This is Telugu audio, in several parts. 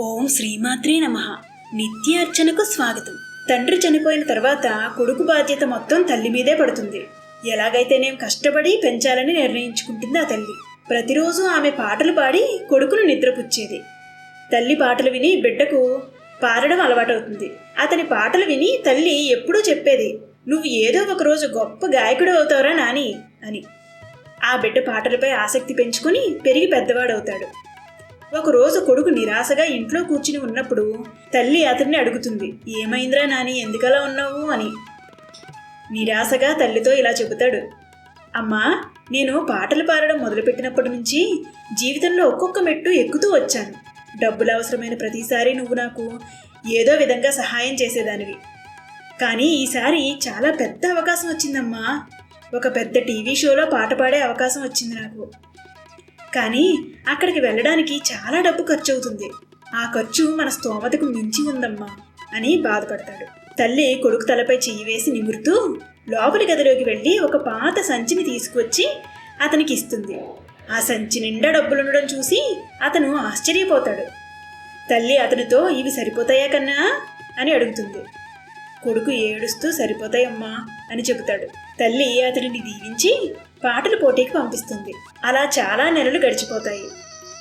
ఓం శ్రీమాత్రే నమ. నిత్యార్చనకు స్వాగతం. తండ్రి చనిపోయిన తర్వాత కొడుకు బాధ్యత మొత్తం తల్లి మీదే పడుతుంది. ఎలాగైతేనేం కష్టపడి పెంచాలని నిర్ణయించుకుంటుంది ఆ తల్లి. ప్రతిరోజు ఆమె పాటలు పాడి కొడుకును నిద్రపుచ్చేది. తల్లి పాటలు విని బిడ్డకు పాడడం అలవాటవుతుంది. అతని పాటలు విని తల్లి ఎప్పుడూ చెప్పేది నువ్వు ఏదో ఒక రోజు గొప్ప గాయకుడు అవుతావురా నాని అని. ఆ బిడ్డ పాటలపై ఆసక్తి పెంచుకుని పెరిగి పెద్దవాడవుతాడు. ఒకరోజు కొడుకు నిరాశగా ఇంట్లో కూర్చుని ఉన్నప్పుడు తల్లి అతన్ని అడుగుతుంది ఏమైందిరా నాని? ఎందుకలా ఉన్నావు? అని. నిరాశగా తల్లితో ఇలా చెబుతాడు అమ్మా నేను పాటలు పాడడం మొదలుపెట్టినప్పటి నుంచి జీవితంలో ఒక్కొక్క మెట్టు ఎక్కుతూ వచ్చాను. డబ్బులు అవసరమైన ప్రతిసారి నువ్వు నాకు ఏదో విధంగా సహాయం చేసేదానివి. కానీ ఈసారి చాలా పెద్ద అవకాశం వచ్చిందమ్మా. ఒక పెద్ద టీవీ షోలో పాట పాడే అవకాశం వచ్చింది నాకు. కానీ అక్కడికి వెళ్ళడానికి చాలా డబ్బు ఖర్చు అవుతుంది ఆ ఖర్చు మన స్తోమతకు మించి ఉందమ్మా అని బాధపడతాడు. తల్లి కొడుకు తలపై చెయ్యి వేసి నిమురుతూ లోపలి గదిలోకి వెళ్ళి ఒక పాత సంచిని తీసుకువచ్చి అతనికి ఇస్తుంది. ఆ సంచి నిండా డబ్బులుండడం చూసి అతను ఆశ్చర్యపోతాడు. తల్లి అతనితో ఇవి సరిపోతాయా కన్నా? అని అడుగుతుంది. కొడుకు ఏడుస్తూ సరిపోతాయమ్మా అని చెబుతాడు. తల్లి అతనిని దీవించి పాటల పోటీకి పంపిస్తుంది. అలా చాలా నెలలు గడిచిపోతాయి.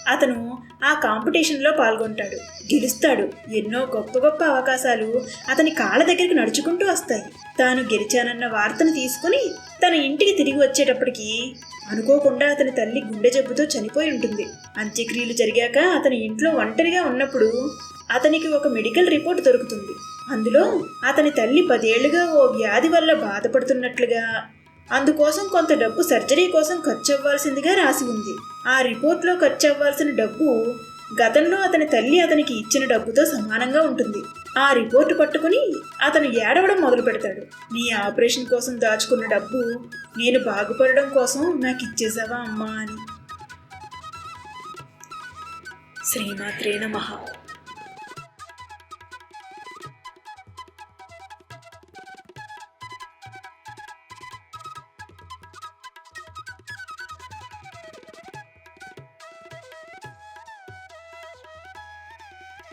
అతను ఆ కాంపిటీషన్లో పాల్గొంటాడు. గెలుస్తాడు. ఎన్నో గొప్ప గొప్ప అవకాశాలు అతని కాళ్ళ దగ్గరికి నడుచుకుంటూ వస్తాయి. తాను గెలిచానన్న వార్తను తీసుకుని తన ఇంటికి తిరిగి వచ్చేటప్పటికి అనుకోకుండా అతని తల్లి గుండె జబ్బుతో చనిపోయి ఉంటుంది. అంత్యక్రియలు జరిగాక అతని ఇంట్లో ఒంటరిగా ఉన్నప్పుడు అతనికి ఒక మెడికల్ రిపోర్ట్ దొరుకుతుంది. అందులో అతని తల్లి పదేళ్ళుగా ఓ వ్యాధి వల్ల బాధపడుతున్నట్లుగా అందుకోసం కొంత డబ్బు సర్జరీ కోసం ఖర్చు అవ్వాల్సిందిగా రాసి ఉంది. ఆ రిపోర్ట్లో ఖర్చు అవ్వాల్సిన డబ్బు గతంలో అతని తల్లి అతనికి ఇచ్చిన డబ్బుతో సమానంగా ఉంటుంది. ఆ రిపోర్టు పట్టుకుని అతను ఏడవడం మొదలు పెడతాడు. నీ ఆపరేషన్ కోసం దాచుకున్న డబ్బు నేను బాగుపడడం కోసం నాకు ఇచ్చేసావా అమ్మా అని. శ్రీమాత్రే నమః.